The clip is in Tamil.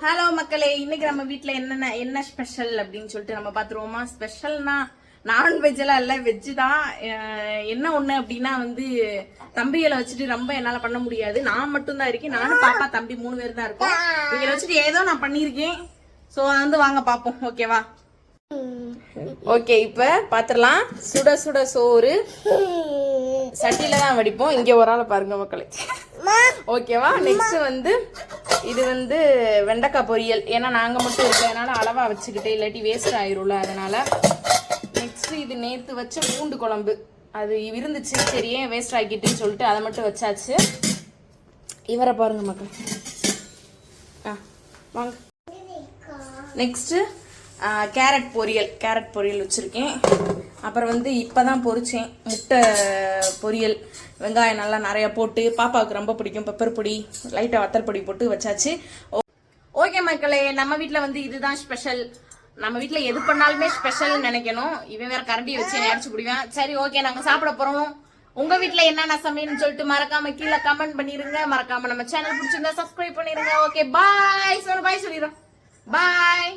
ஹலோ மக்களே. இன்னைக்கு நம்ம வீட்ல என்னென்ன என்ன ஸ்பெஷல் அப்படின்னு சொல்லிட்டு நம்ம பாத்துருவோமா? ஸ்பெஷல்னா நான்வெஜ் எல்லாம் இல்ல வெஜ் தான். என்ன ஒண்ணு அப்படின்னா வந்து தம்பிகளை வச்சுட்டு ரொம்ப என்னால பண்ண முடியாது. நான் மட்டும் தான் இருக்கேன். நானும் பாப்பா தம்பி மூணு பேர் தான் இருக்கோம். இவங்களை வச்சுட்டு ஏதோ நான் பண்ணியிருக்கேன். சோ வந்து வாங்க பாப்போம். ஓகேவா ஓகே இப்ப பாத்திரலாம். சுட சுட சோறு. சட்டியில தான் வடிப்போம். இங்க ஒரு ஆளை பாருங்க மக்களே. ஓகேவா நெக்ஸ்ட் வந்து இது வந்து வெண்டைக்காய் பொரியல். ஏன்னா நாங்க மட்டும் இருக்கிறதுனால அளவா வச்சுக்கிட்டு இல்லாட்டி வேஸ்ட் ஆயிரும்ல. அதனால நெக்ஸ்ட் இது நேத்து வச்ச பூண்டு குழம்பு. அது இருந்துச்சு. சரி ஏன் வேஸ்ட் ஆக்கிட்டுன்னு சொல்லிட்டு அதை மட்டும் வச்சாச்சு. இவரை பாருங்க மக்கள். ஆ வாங்க. நெக்ஸ்ட்டு கேரட் பொரியல் கேரட் பொரியல் வச்சுருக்கேன். அப்புறம் வந்து இப்போ தான் பொரிச்சேன். முட்டை பொரியல் வெங்காயம் நல்லா நிறையா போட்டு பாப்பாவுக்கு ரொம்ப பிடிக்கும் பெப்பர் பொடி லைட்டாக வத்தல் பொடி போட்டு வச்சாச்சு. ஓகே மக்களே நம்ம வீட்டில் வந்து இதுதான் ஸ்பெஷல் நம்ம வீட்டில் எது பண்ணாலுமே ஸ்பெஷல்னு நினைக்கணும். இவன் வேற கரண்டி வச்சு என்னை அடிச்சு பிடிவேன். சரி ஓகே நாங்கள் சாப்பிட போகிறோம் உங்க வீட்டில் என்னென்ன சமையல்னு சொல்லிட்டு மறக்காம கீழே கமெண்ட் பண்ணிருங்க. மறக்காம நம்ம சேனல் பிடிச்சிருந்தா சப்ஸ்கிரைப் பண்ணிருங்க. ஓகே பாய் சொல்லு பாய் சொல்லிடுறோம். பாய்